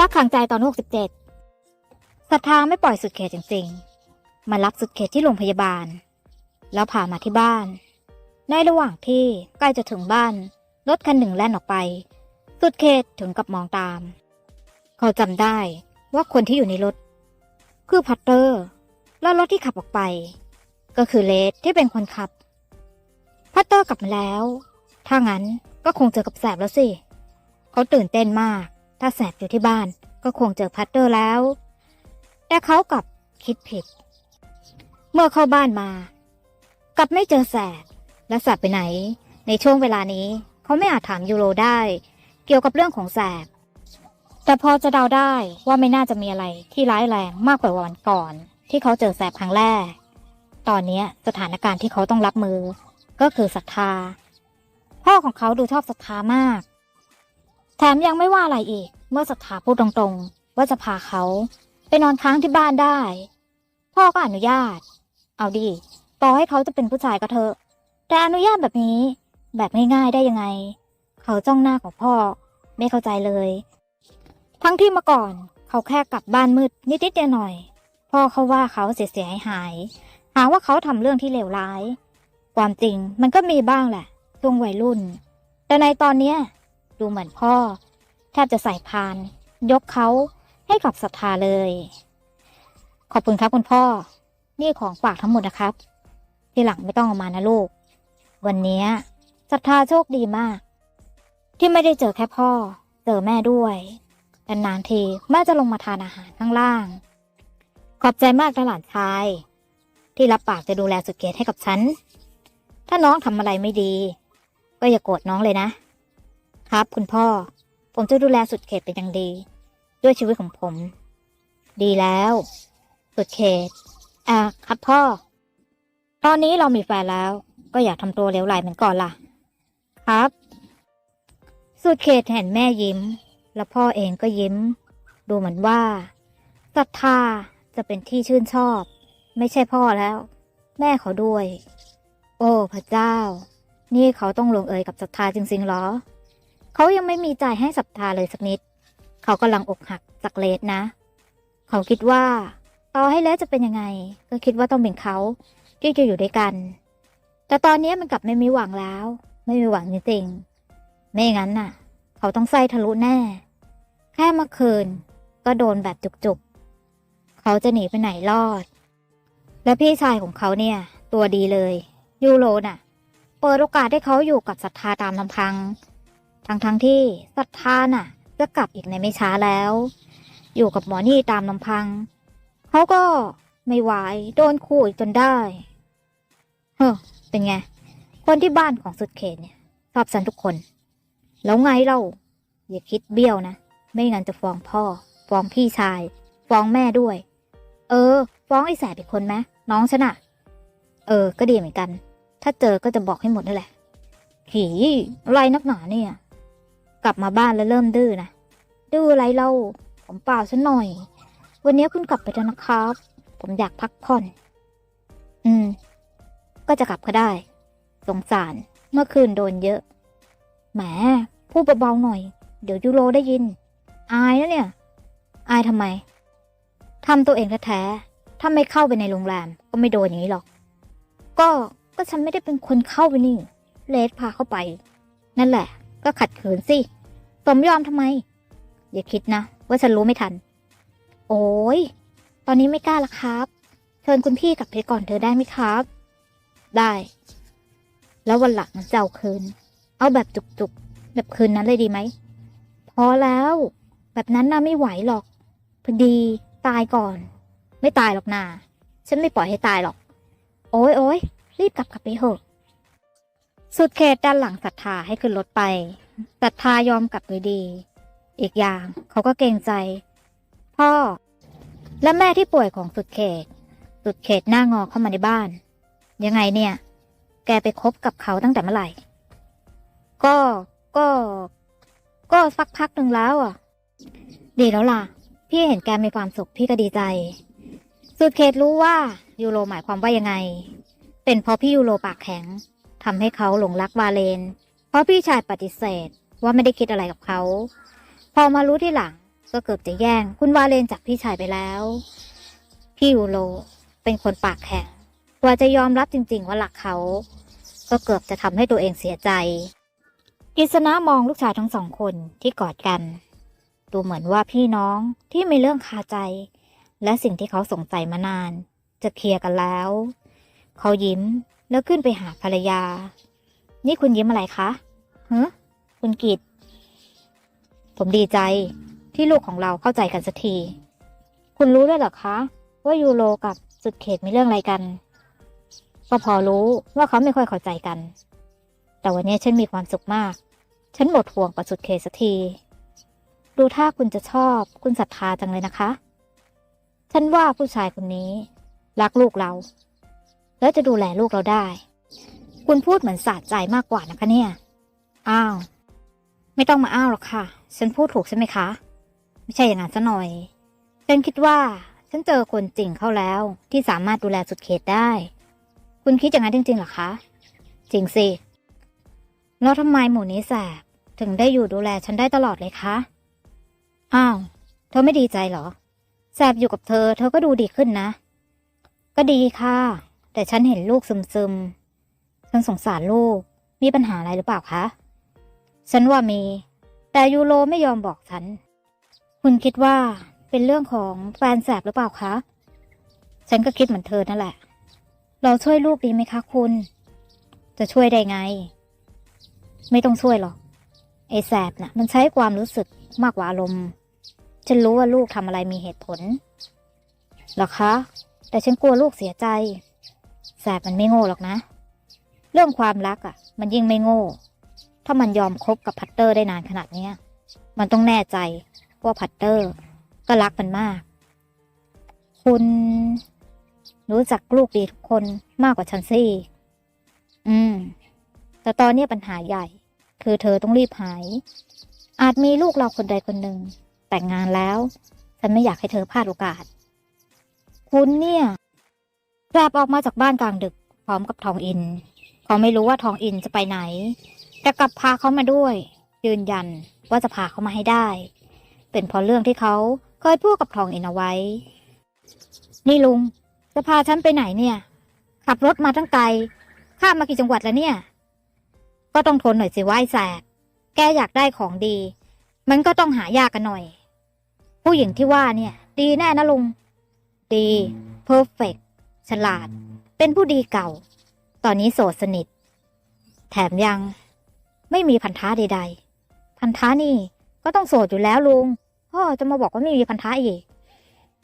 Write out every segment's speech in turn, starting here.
รักขังใจตอนหกสิบเจ็ดศรัทธาไม่ปล่อยสุดเขตจริงๆ มารับสุดเขตที่โรงพยาบาล แล้วพามาที่บ้าน ในระหว่างที่ใกล้จะถึงบ้าน รถคันหนึ่งแล่นออกไป สุดเขตถึงกับมองตาม เขาจำได้ว่าคนที่อยู่ในรถ คือพัตเตอร์ แล้วรถที่ขับออกไป ก็คือเลสที่เป็นคนขับ พัตเตอร์กลับมาแล้ว ถ้างั้นก็คงเจอกับแสบแล้วสิ เขาตื่นเต้นมาก ถ้าแสบอยู่ที่บ้านก็คงเจอพัตเตอร์แล้ว แต่เขากลับคิดผิด เมื่อเข้าบ้านมา กลับไม่เจอแสบและแสบไปไหน ในช่วงเวลานี้ เขาไม่อาจถามยูโรได้ เกี่ยวกับเรื่องของแสบ แต่พอจะเดาได้ว่าไม่น่าจะมีอะไรที่ร้ายแรงมากกว่าวันก่อน ที่เขาเจอแสบครั้งแรก ตอนนี้สถานการณ์ที่เขาต้องรับมือ ก็คือศรัทธา พ่อของเขาดูชอบศรัทธามาก แถมยังไม่ว่าอะไรอีก เมื่อศรัทธาพูดตรงๆ ว่าจะพาเขาไปนอนค้างที่บ้านได้ พ่อก็อนุญาต เอาดิต่อให้เขาจะเป็นผู้ชายก็เถอะ แต่อนุญาตแบบนี้ แบบง่ายๆได้ยังไง เขาจ้องหน้าของพ่อ ไม่เข้าใจเลย ทั้งที่เมื่อก่อน เขาแค่กลับบ้านมืดนิดๆหน่อยๆพ่อเขาว่าเขาเสียหายหายหาว่าเขาทำเรื่องที่เลวร้าย ความจริงมันก็มีบ้างแหละช่วงวัยรุ่น แต่ในตอนเนี้ย ดูเหมือนพ่อ แทบจะใส่พาน ยกเขาให้กับศรัทธาเลย ขอบคุณครับคุณพ่อ นี่ของฝากทั้งหมดนะครับ ที่หลังไม่ต้องเอามานะลูก วันนี้ศรัทธาโชคดีมาก ที่ไม่ได้เจอแค่พ่อ เจอแม่ด้วยนานๆทีแม่จะลงมาทานอาหารข้างล่าง ขอบใจมากนะหลานชาย ที่รับปากจะดูแลสุดเกตให้กับฉัน ถ้าน้องทำอะไรไม่ดี ก็อย่าโกรธน้องเลยนะ ครับคุณพ่อ ผมจะดูแลสุดเขตเป็นอย่างดี ด้วยชีวิตของผม ดีแล้ว สุดเขต อ่า ครับพ่อ ตอนนี้เรามีแฟนแล้ว ก็อยากทำตัวเลวไหลเหมือนก่อนล่ะ ครับ สุดเขตเห็นแม่ยิ้ม แล้วพ่อเองก็ยิ้ม ดูเหมือนว่าศรัทธาจะเป็นที่ชื่นชอบ ไม่ใช่พ่อแล้ว แม่เขาด้วย โอ้พระเจ้า นี่เขาต้องลงเอยกับศรัทธาจริงๆเหรอ เขายังไม่มีใจให้ศรัทธาเลยสักนิด เขากำลังอกหักจากเลสนะ เขาคิดว่า ต่อให้เลสจะเป็นยังไง ก็คิดว่าต้องเป็นเขาที่จะอยู่ด้วยกัน แต่ตอนนี้มันกลับไม่มีหวังแล้ว ไม่มีหวังจริงๆไม่งั้นน่ะ เขาต้องไส้ทะลุแน่ แค่เมื่อคืน ก็โดนแบบจุกๆ เขาจะหนีไปไหนรอด และพี่ชายของเขาเนี่ย ตัวดีเลย ยูโรน่ะ เปิดโอกาสให้เขาอยู่กับศรัทธาตามลำพัง ทั้งทั้งที่ศรัทธาน่ะ จะกลับอีกในไม่ช้าแล้ว อยู่กับหมอนี่ตามลำพัง เขาก็ไม่ไหวโดนขู่อีกจนได้ เฮ้อเป็นไง คนที่บ้านของสุดเขตเนี่ยชอบฉันทุกคน แล้วไงเรา อย่าคิดเบี้ยวนะ ไม่งั้นจะฟ้องพ่อ ฟ้องพี่ชาย ฟ้องแม่ด้วย เออ ฟ้องไอ้แสบอีกคนไหมน้องฉันอะเออ ก็ดีเหมือนกัน ถ้าเจอก็จะบอกให้หมดนั่นแหละผีอะไรนักหนาเนี่ย กลับมาบ้านแล้วเริ่มดื้อนะ ดื้ออะไรเล่าผมเปล่าฉันหน่อย วันนี้คุณกลับไปเถอะนะครับ ผมอยากพักผ่อน อืม ก็จะกลับก็ได้ สงสาร เมื่อคืนโดนเยอะ แหม พูดเบาๆหน่อย เดี๋ยวยูโรได้ยิน อายนะเนี่ย อายทำไม ทำตัวเองแท้ๆ ถ้าไม่เข้าไปในโรงแรม ก็ไม่โดนอย่างนี้หรอก ก็ ก็ฉันไม่ได้เป็นคนเข้าไปนี่ เลสพาเข้าไป นั่นแหละ ก็ขัดขืนสิสมยอมทำไม อย่าคิดนะ ว่าฉันรู้ไม่ทัน โอ้ยตอนนี้ไม่กล้าละครับ เชิญคุณพี่กลับไปก่อนเธอได้ไหมครับ ได้ แล้ววันหลังจะเอาคืน เอาแบบจุกๆ แบบคืนนั้นเลยดีไหม พอแล้ว แบบนั้นน่าไม่ไหวหรอก พอดีตายก่อน ไม่ตายหรอกนาฉันไม่ปล่อยให้ตายหรอก โอ้ยโอ้ยรีบกลับกลับไปเถอะ สุดเขตด้านหลังศรัทธาให้ขึ้นรถไปศรัทธายอมกลับโดยดี อีกอย่างเขาก็เกรงใจ พ่อ และแม่ที่ป่วยของสุดเขต สุดเขตหน้างอเข้ามาในบ้าน ยังไงเนี่ย แกไปคบกับเขาตั้งแต่เมื่อไหร่ ก็ก็ ก็สักพักหนึ่งแล้วอะ ดีแล้วล่ะ พี่เห็นแกมีความสุขพี่ก็ดีใจ สุดเขตรู้ว่ายูโรหมายความว่ายังไง เป็นเพราะพี่ยูโรปากแข็ง ทำให้เขาหลงรักวาเลน เพราะพี่ชายปฏิเสธว่าไม่ได้คิดอะไรกับเขา พอมารู้ที่หลังก็เกือบจะแย่งคุณวาเลนจากพี่ชายไปแล้ว พี่ยูโรเป็นคนปากแข็งกว่าจะยอมรับจริง ๆ ว่าหลักเขา ก็เกือบจะทำให้ตัวเองเสียใจกิษณะมองลูกชายทั้งสองคนที่กอดกัน ดูเหมือนว่าพี่น้องที่มีเรื่องคาใจ และสิ่งที่เขาสงสัยมานาน จะเคลียร์กันแล้ว เขายิ้ม แล้วขึ้นไปหาภรรยา นี่คุณยิ้มอะไรคะฮะคุณกิตผมดีใจที่ลูกของเราเข้าใจกันสักที คุณรู้ด้วยหรอคะ ว่ายูโรกับสุดเขตมีเรื่องอะไรกัน ก็พอรู้ว่าเขาไม่ค่อยเข้าใจกัน แต่วันนี้ฉันมีความสุขมาก ฉันหมดห่วงกับสุดเขตสักที ดูถ้าคุณจะชอบคุณศรัทธาจังเลยนะคะ ฉันว่าผู้ชายคนนี้ รักลูกเรา แล้วจะดูแลลูกเราได้ คุณพูดเหมือนสะใจมากกว่านะคะเนี่ย อ้าว ไม่ต้องมาอ้าวหรอกค่ะ ฉันพูดถูกใช่ไหมคะ ไม่ใช่อย่างนั้นซะหน่อย ฉันคิดว่า ฉันเจอคนจริงเข้าแล้ว ที่สามารถดูแลสุดเขตได้ คุณคิดอย่างนั้นจริงๆหรอคะ จริงสิ แล้วทำไมหมูนี้แสบถึงได้อยู่ดูแลฉันได้ตลอดเลยคะ อ้าว เธอไม่ดีใจเหรอ แสบอยู่กับเธอ เธอก็ดูดีขึ้นนะ ก็ดีค่ะ แต่ฉันเห็นลูกซึมๆ ฉันสงสารลูก มีปัญหาอะไรหรือเปล่าคะ ฉันว่ามี แต่ยูโรไม่ยอมบอกฉัน คุณคิดว่าเป็นเรื่องของแฟนแสบหรือเปล่าคะ ฉันก็คิดเหมือนเธอนั่นแหละ เราช่วยลูกดีไหมคะคุณ จะช่วยได้ไง ไม่ต้องช่วยหรอก ไอ้แสบน่ะ มันใช้ความรู้สึกมากกว่าอารมณ์ ฉันรู้ว่าลูกทำอะไรมีเหตุผลหรอคะ แต่ฉันกลัวลูกเสียใจ แสบมันไม่โง่หรอกนะ เรื่องความรักอะ มันยิ่งไม่โง่ ถ้ามันยอมคบกับพัตเตอร์ได้นานขนาดเนี้ย มันต้องแน่ใจว่าพัตเตอร์ ก็รักมันมาก คุณ รู้จักลูกดีทุกคนมากกว่าฉันสิอืม แต่ตอนนี้ปัญหาใหญ่ คือเธอต้องรีบหาย อาจมีลูกเราคนใดคนหนึ่งแต่งงานแล้ว ฉันไม่อยากให้เธอพลาดโอกาส คุณเนี่ย แกลบออกมาจากบ้านกลางดึก พร้อมกับทองอิน เขาไม่รู้ว่าทองอินจะไปไหน แต่กลับพาเขามาด้วย ยืนยันว่าจะพาเขามาให้ได้ เป็นเพราะเรื่องที่เขาเคยพูดกับทองอินเอาไว้ นี่ลุง จะพาฉันไปไหนเนี่ย ขับรถมาตั้งไกล ข้ามมากี่จังหวัดแล้วเนี่ย ก็ต้องทนหน่อยสิว่าไอ้แสบแกอยากได้ของดี มันก็ต้องหายากกันหน่อย ผู้หญิงที่ว่าเนี่ย ดีแน่นะลุง ดีเพอร์เฟก ฉลาด เป็นผู้ดีเก่า ตอนนี้โสดสนิท แถมยังไม่มีพันธะใด ๆ พันธะนี่ก็ต้องโสดอยู่แล้วลุงพ่อจะมาบอกว่าไม่มีพันธะอีก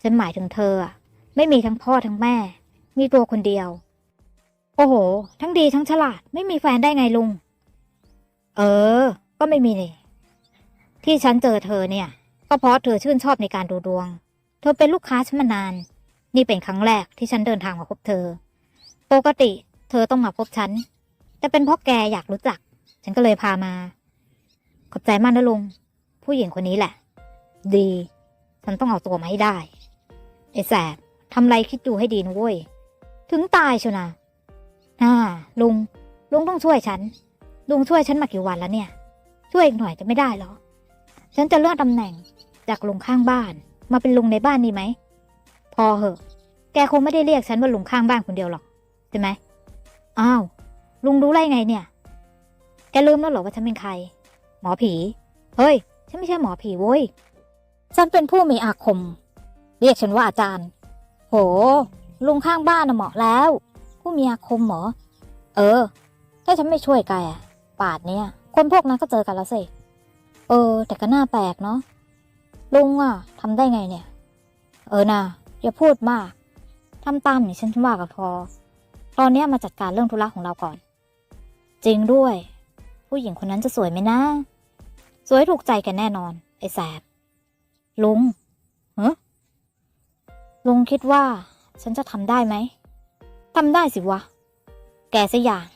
ฉันหมายถึงเธออะไม่มีทั้งพ่อทั้งแม่ มีตัวคนเดียว โอ้โห ทั้งดีทั้งฉลาด ไม่มีแฟนได้ไงลุง เออ ก็ไม่มีนี่ที่ฉันเจอเธอเนี่ย ก็เพราะเธอชื่นชอบในการดูดวง เธอเป็นลูกค้าฉันมานาน นี่เป็นครั้งแรกที่ฉันเดินทางมาพบเธอ ปกติเธอต้องมาพบฉัน แต่เป็นเพราะแกอยากรู้จัก ฉันก็เลยพามา ขอบใจมากนะลุง ผู้หญิงคนนี้แหละ ดี ฉันต้องเอาตัวมาให้ได้ ไอ้แสบทำไรคิดดูให้ดีนะเว้ย ถึงตายเชียวนะอ่าลุง ลุงต้องช่วยฉัน ลุงช่วยฉันมากี่วันแล้วเนี่ย ช่วยอีกหน่อยจะไม่ได้เหรอ ฉันจะเลื่อนตำแหน่งจากลุงข้างบ้าน มาเป็นลุงในบ้านดีไหม อเหอะ แกคงไม่ได้เรียกฉันว่าลุงข้างบ้านคนเดียวหรอกใช่ไหมอ้าวลุงรู้ได้ไงเนี่ย แกลืมแล้วเหรอว่าฉันเป็นใคร หมอผี เฮ้ย ฉันไม่ใช่หมอผีเว้ย ฉันเป็นผู้มีอาคม เรียกฉันว่าอาจารย์ โห ลุงข้างบ้านน่ะเหมาะแล้ว ผู้มีอาคมเหรอเออ ถ้าฉันไม่ช่วยแกอะป่านเนี่ย คนพวกนั้นก็เจอกันแล้วสิ เออ แต่ก็น่าแปลกเนาะ ลุงอะทำได้ไงเนี่ย เออนะ อย่าพูดมากทำตามอย่างฉันว่าก็พอ ตอนนี้มาจัดการเรื่องธุระของเราก่อน จริงด้วย ผู้หญิงคนนั้นจะสวยไหมนะ สวยถูกใจกันแน่นอน ไอ้แสบ ลุงเฮะลุงคิดว่า ฉันจะทำได้ไหมทำได้สิวะ แกสักอย่าง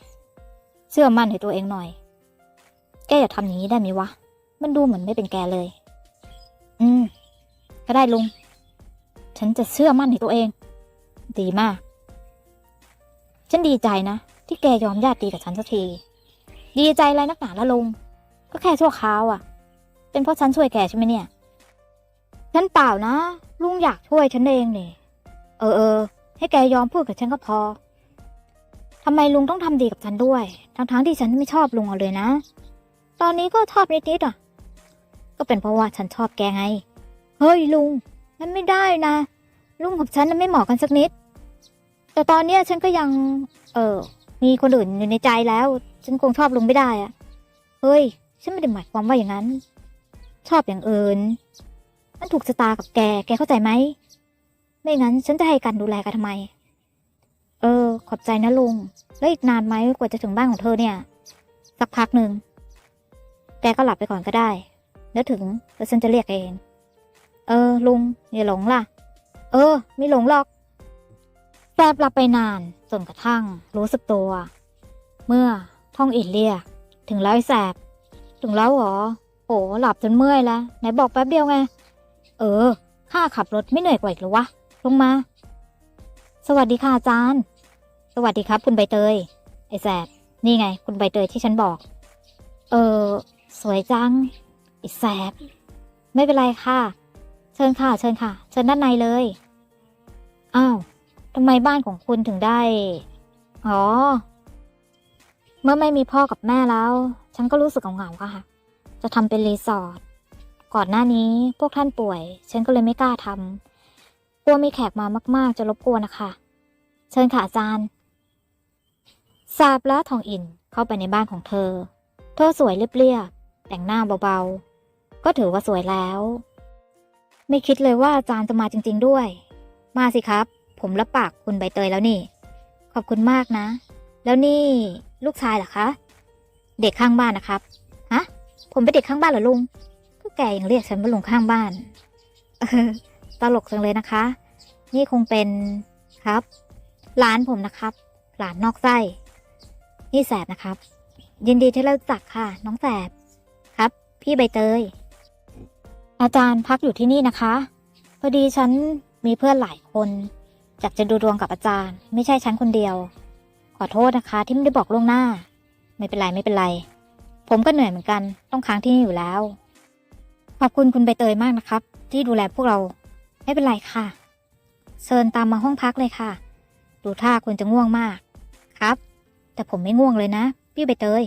เชื่อมั่นในตัวเองหน่อย แกอย่าทำอย่างนี้ได้ไหมวะ มันดูเหมือนไม่เป็นแกเลย อืม ก็ได้ลุง ฉันจะเชื่อมั่นในตัวเอง ดีมาก ฉันดีใจนะ ที่แกยอมญาติดีกับฉันสักที ดีใจอะไรนักหนาละลุง ก็แค่ชั่วคราวอะ่ะ เป็นเพราะฉันช่วยแกใช่ไหมเนี่ย ฉันเปล่านะ ลุงอยากช่วยฉันเองเนี่เออเออ ให้แกยอมพูดกับฉันก็พอ ทำไมลุงต้องทำดีกับฉันด้วย ทั้งๆที่ฉันไม่ชอบลุงเอาเลยนะ ตอนนี้ก็ชอบนิดๆอะ ก็เป็นเพราะว่าฉันชอบแกไง เฮ้ยลุง มันไม่ได้นะลุงกับฉันน่ะไม่เหมาะกันสักนิด แต่ตอนเนี้ยฉันก็ยัง เออ มีคนอื่นอยู่ในใจแล้ว ฉันคงชอบลุงไม่ได้อะเฮ้ย ฉันไม่ได้หมายความว่าอย่างนั้น ชอบอย่างอื่น มันถูกชะตากับแก แกเข้าใจไหม ไม่งั้นฉันจะให้กันดูแลกันทำไม เออ ขอบใจนะลุง แล้วอีกนานไหมกว่าจะถึงบ้านของเธอเนี่ย สักพักหนึ่ง แกก็หลับไปก่อนก็ได้ แล้วถึงแล้วฉันจะเรียกเอง ออ ลุง อย่าหลงล่ะ เออ ไม่หลงหรอกแซบหลับไปนานจนกระทั่ง รู้สึกตัว เมื่อท่องอินเรียก ถึงแล้วไอ้แสบ ถึงแล้วเหรอ โอ้หลับจนเมื่อยแล้ว ไหนบอกแป๊บเดียวไง เออ ข้าขับรถไม่เหนื่อยกว่าอีกหรอวะ ลงมา สวัสดีค่ะอาจารย์ สวัสดีครับ คุณใบเตย ไอ้แสบ นี่ไง คุณใบเตยที่ฉันบอก เออ สวยจังไอ้แสบ ไม่เป็นไรค่ะ เชิญค่ะ เชิญค่ะ เชิญด้านในเลย อ้าวทำไมบ้านของคุณถึงได้ อ๋อ เมื่อไม่มีพ่อกับแม่แล้ว ฉันก็รู้สึกเหงาๆค่ะ จะทำเป็นรีสอร์ท ก่อนหน้านี้พวกท่านป่วย ฉันก็เลยไม่กล้าทำกลัวมีแขกมามาก ๆ จะรบกวนนะคะ เชิญค่ะอาจารย์ซาบและทองอินเข้าไปในบ้านของเธอ เธอสวยเรียบๆแต่งหน้าเบาๆ ก็ถือว่าสวยแล้ว ไม่คิดเลยว่าอาจารย์จะมาจริง ๆด้วย มาสิครับ ผมรับปากคุณใบเตยแล้วนี่ ขอบคุณมากนะ แล้วนี่ลูกชายเหรอคะ เด็กข้างบ้านนะครับ ฮะ ผมเป็นเด็กข้างบ้านเหรอลุง ก็แกยังเรียกฉันว่าลุงข้างบ้าน เออ ตลกจังเลยนะคะ นี่คงเป็นครับ หลานผมนะครับ หลานนอกไส้ นี่แสบนะครับ ยินดีที่เราจักค่ะ น้องแสบ ครับ พี่ใบเตย อาจารย์พักอยู่ที่นี่นะคะ พอดีฉันมีเพื่อนหลายคนอยากจะดูดวงกับอาจารย์ ไม่ใช่ฉันคนเดียว ขอโทษนะคะ ที่ไม่ได้บอกล่วงหน้า ไม่เป็นไรไม่เป็นไร ผมก็เหนื่อยเหมือนกันต้องค้างที่นี่อยู่แล้ว ขอบคุณคุณใบเตยมากนะครับ ที่ดูแลพวกเรา ไม่เป็นไรค่ะเชิญตามมาห้องพักเลยค่ะ ดูท่าคุณจะง่วงมาก ครับ แต่ผมไม่ง่วงเลยนะ พี่ใบเตย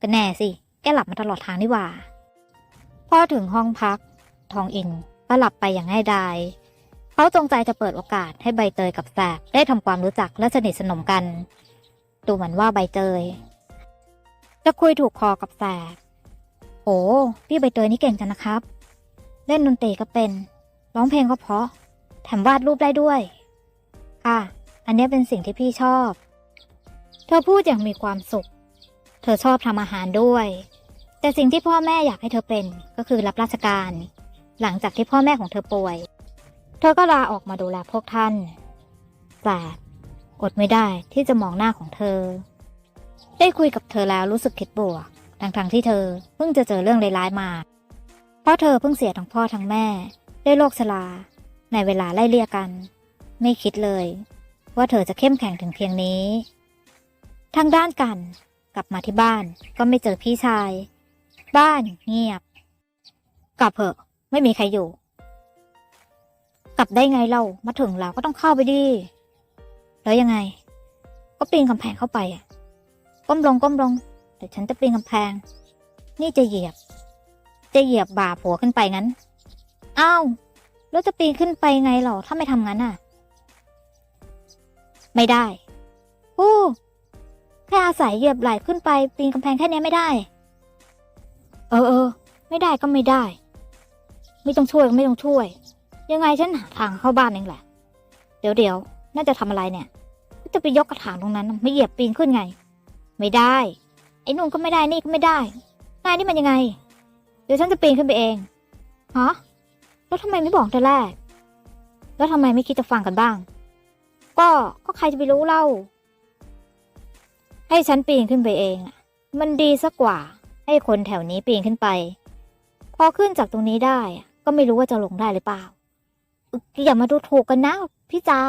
ก็แน่สิ แกหลับมาตลอดทางนี่หว่า พอถึงห้องพัก ทองอินก็หลับไปอย่างง่ายดายเขาจงใจจะเปิดโอกาสให้ใบเตยกับแสบได้ทำความรู้จักและสนิทสนมกัน ดูเหมือนว่าใบเตย จะคุยถูกคอกับแสบโอ้พี่ใบเตยนี่เก่งจังนะครับ เล่นดนตรีก็เป็น ร้องเพลงก็เพราะ แถมวาดรูปได้ด้วย ค่ะ อันนี้เป็นสิ่งที่พี่ชอบ เธอพูดอย่างมีความสุข เธอชอบทำอาหารด้วย แต่สิ่งที่พ่อแม่อยากให้เธอเป็นก็คือรับราชการ หลังจากที่พ่อแม่ของเธอป่วย เธอก็ลาออกมาดูแลพวกท่าน แต่อดไม่ได้ที่จะมองหน้าของเธอ ได้คุยกับเธอแล้วรู้สึกคิดบวก ทั้งๆที่เธอเพิ่งจะเจอเรื่องร้ายๆมา เพราะเธอเพิ่งเสียทั้งพ่อทั้งแม่ด้วยโรคชรา ในเวลาไล่เลี่ยกัน ไม่คิดเลย ว่าเธอจะเข้มแข็งถึงเพียงนี้ ทางด้านกันกลับมาที่บ้านก็ไม่เจอพี่ชาย บ้านเงียบ กลับเถอะ ไม่มีใครอยู่ กลับได้ไงเรามาถึงเราก็ต้องเข้าไปดิ แล้วยังไง ก็ปีนกำแพงเข้าไปอะ ก้มลงก้มลงเดี๋ยวฉันจะปีนกำแพง นี่จะเหยียบ จะเหยียบบ่าผัวขึ้นไปงั้น อ้าวแล้วจะปีนขึ้นไปไงหรอถ้าไม่ทำงั้นอะ ไม่ได้อู้แค่อาศัยเหยียบไหล่ขึ้นไป ปีนกำแพงแค่นี้ไม่ได้ เออเออไม่ได้ก็ไม่ได้ ไม่ต้องช่วยก็ไม่ต้องช่วย ยังไงฉันหาทางเข้าบ้านเองแหละ เดี๋ยวเดี๋ยวน่าจะทำอะไรเนี่ย จะไปยกกระถางตรงนั้นไม่เหยียบปีนขึ้นไง ไม่ได้ ไอ้นู่นก็ไม่ได้นี่ก็ไม่ได้นายนี่มันยังไง เดี๋ยวฉันจะปีนขึ้นไปเองฮะแล้วทำไมไม่บอกแต่แรก แล้วทำไมไม่คิดจะฟังกันบ้าง ก็ก็ใครจะไปรู้เล่า ให้ฉันปีนขึ้นไปเองอะมันดีสักกว่า ให้คนแถวนี้ปีนขึ้นไป พอขึ้นจากตรงนี้ได้อะ ก็ไม่รู้ว่าจะลงได้หรือเปล่า อย่ามาดูถูกกันนะพี่จา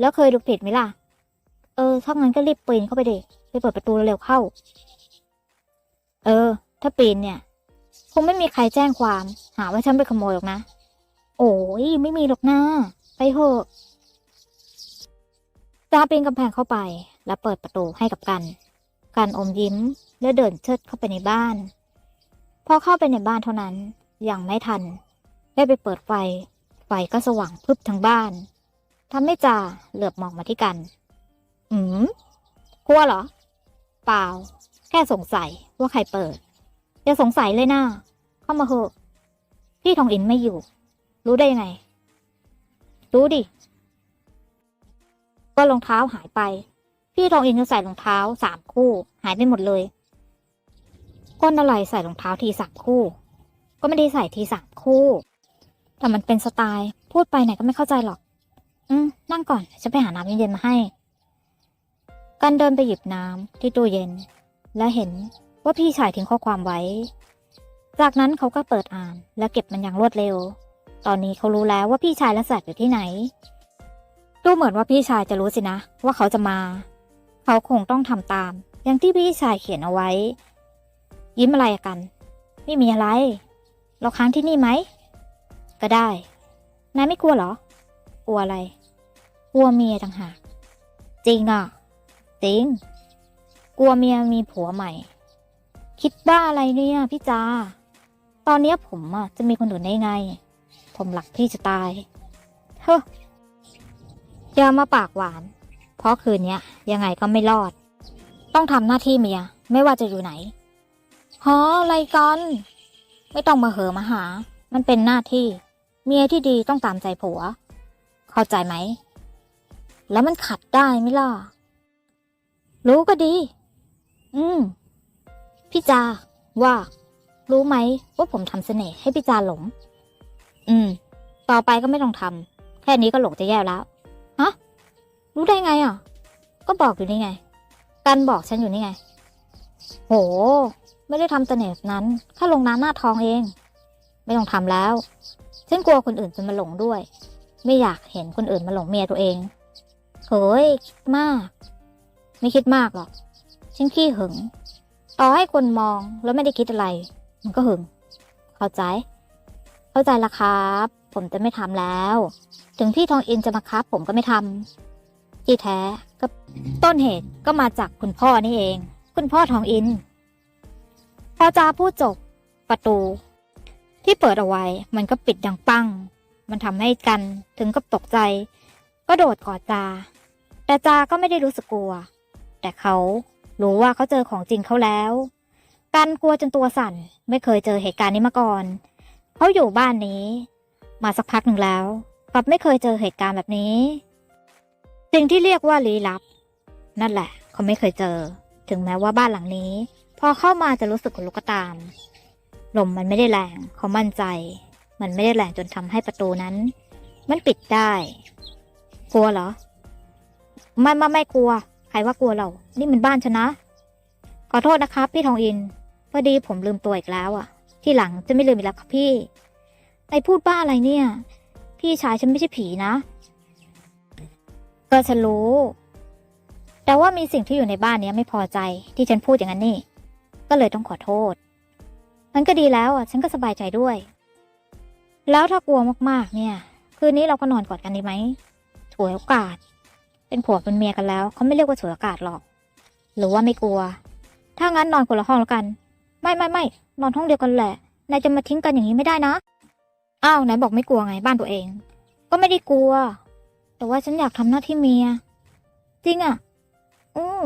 แล้วเคยดูผิดไหมล่ะ เออ ถ้างั้นก็รีบปีนเข้าไปเด็ไปเปิดประตูเร็วเข้า เออ ถ้าปีนเนี่ย คงไม่มีใครแจ้งความ หาว่าฉันไปขโมยหรอกนะ โอ้ยไม่มีหรอกนะไปเถอะจาปีนกำแพงเข้าไป และเปิดประตูให้กับกัน กันอมยิ้มและเดินเชิดเข้าไปในบ้าน พอเข้าไปในบ้านเท่านั้น ยังไม่ทัน ได้ไปเปิดไฟ ไฟก็สว่างพึบทั้งบ้านทำให้จ่าเหลือบมองมาที่กัน อืมกลัวเหรอ เปล่า แค่สงสัยว่าใครเปิด อย่าสงสัยเลยนะเข้ามาเถอะพี่ทองอินไม่อยู่ รู้ได้ยังไง รู้ดิ ก็รองเท้าหายไป พี่ทองอินก็ใส่รองเท้าสามคู่ หายไปหมดเลยก้นอะไรใส่รองเท้าทีสามคู่ ก็ไม่ได้ใส่ทีสามคู่ แต่มันเป็นสไตล์ พูดไปไหนก็ไม่เข้าใจหรอก อืม นั่งก่อนฉันไปหาน้ำเย็นๆมาให้ กันเดินไปหยิบน้ำที่ตู้เย็น และเห็นว่าพี่ชายทิ้งข้อความไว้ จากนั้นเขาก็เปิดอ่าน และเก็บมันอย่างรวดเร็ว ตอนนี้เขารู้แล้วว่าพี่ชายและแสกอยู่ที่ไหน ดูเหมือนว่าพี่ชายจะรู้สินะ ว่าเขาจะมา เขาคงต้องทำตาม อย่างที่พี่ชายเขียนเอาไว้ ยิ้มอะไรกัน ไม่มีอะไร เราค้างที่นี่ไหม ก็ได้ นายไม่กลัวเหรอ กลัวอะไร กลัวเมียต่างหาก จริงอะ จริง กลัวเมียมีผัวใหม่ คิดบ้าอะไรเนี่ยพี่จา ตอนเนี้ยผมอะจะมีคนอื่นได้ไง ผมหลักพี่จะตาย เฮ้ออย่ามาปากหวาน เพราะคืนเนี้ยยังไงก็ไม่รอด ต้องทำหน้าที่เมีย ไม่ว่าจะอยู่ไหนฮออะไรกัน ไม่ต้องมาเหอมาหา มันเป็นหน้าที่ เมียที่ดีต้องตามใจผัว เข้าใจไหม แล้วมันขัดได้ไหมล่ะ รู้ก็ดี อืม พี่จาว่า รู้ไหมว่าผมทำเสน่ห์ให้พี่จาหลง อืม ต่อไปก็ไม่ต้องทำแค่นี้ก็หลงจะแย่แล้ว ฮะ รู้ได้ไงอะ ก็บอกอยู่นี่ไงกันบอกฉันอยู่นี่ไง โห ไม่ได้ทำเสน่ห์นั้นแค่ลงน้ำหน้าทองเอง ไม่ต้องทำแล้ว ฉันกลัวคนอื่นจะมาหลงด้วย ไม่อยากเห็นคนอื่นมาหลงเมียตัวเองเฮ้ยคิดมาก ไม่คิดมากหรอก ฉันขี้หึง ต่อให้คนมองแล้วไม่ได้คิดอะไร มันก็หึง เข้าใจ เข้าใจละครับ ผมจะไม่ทำแล้ว ถึงพี่ทองอินจะมาครับ ผมก็ไม่ทำที่แท้ก็ต้นเหตุก็มาจากคุณพ่อนี่เอง คุณพ่อทองอิน พอจาพูดจบ ประตู ที่เปิดเอาไว้ มันก็ปิดดังปัง มันทำให้กันถึงกับตกใจ ก็โดดกอดจา แต่จาก็ไม่ได้รู้สึกกลัว แต่เขารู้ว่าเขาเจอของจริงเขาแล้ว กันกลัวจนตัวสั่น ไม่เคยเจอเหตุการณ์นี้มาก่อน เขาอยู่บ้านนี้ มาสักพักหนึ่งแล้วกลับไม่เคยเจอเหตุการณ์แบบนี้ สิ่งที่เรียกว่าลี้ลับ นั่นแหละ เขาไม่เคยเจอ ถึงแม้ว่าบ้านหลังนี้ พอเข้ามาจะรู้สึกขนลุกตาม ลมมันไม่ได้แรงเขามั่นใจ มันไม่ได้แรงจนทำให้ประตูนั้น มันปิดได้ กลัวเหรอ ไม่ไม่ไม่กลัว ใครว่ากลัวเรา นี่มันบ้านฉันนะ ขอโทษนะครับ พี่ทองอิน พอดีผมลืมตัวอีกแล้วอะ ที่หลังจะไม่ลืมอีกแล้วครับพี่ ไอพูดบ้าอะไรเนี่ย พี่ชายฉันไม่ใช่ผีนะ ก็ฉันรู้ แต่ว่ามีสิ่งที่อยู่ในบ้านเนี้ยไม่พอใจที่ฉันพูดอย่างนั้นนี่ ก็เลยต้องขอโทษมันก็ดีแล้วอะฉันก็สบายใจด้วย แล้วถ้ากลัวมากๆ เนี่ย คืนนี้เราก็นอนกอดกันดีไหมถวยโอกาส เป็นผัวเป็นเมียกันแล้วเขาไม่เรียกว่าฉวยโอกาสหรอก หรือว่าไม่กลัว ถ้างั้นนอนคนละห้องแล้วกัน ไม่ไม่ไม่นอนห้องเดียวกันแหละนายจะมาทิ้งกันอย่างนี้ไม่ได้นะอ้าวไหนบอกไม่กลัวไงบ้านตัวเอง ก็ไม่ได้กลัว แต่ว่าฉันอยากทำหน้าที่เมีย จริงอะ อืม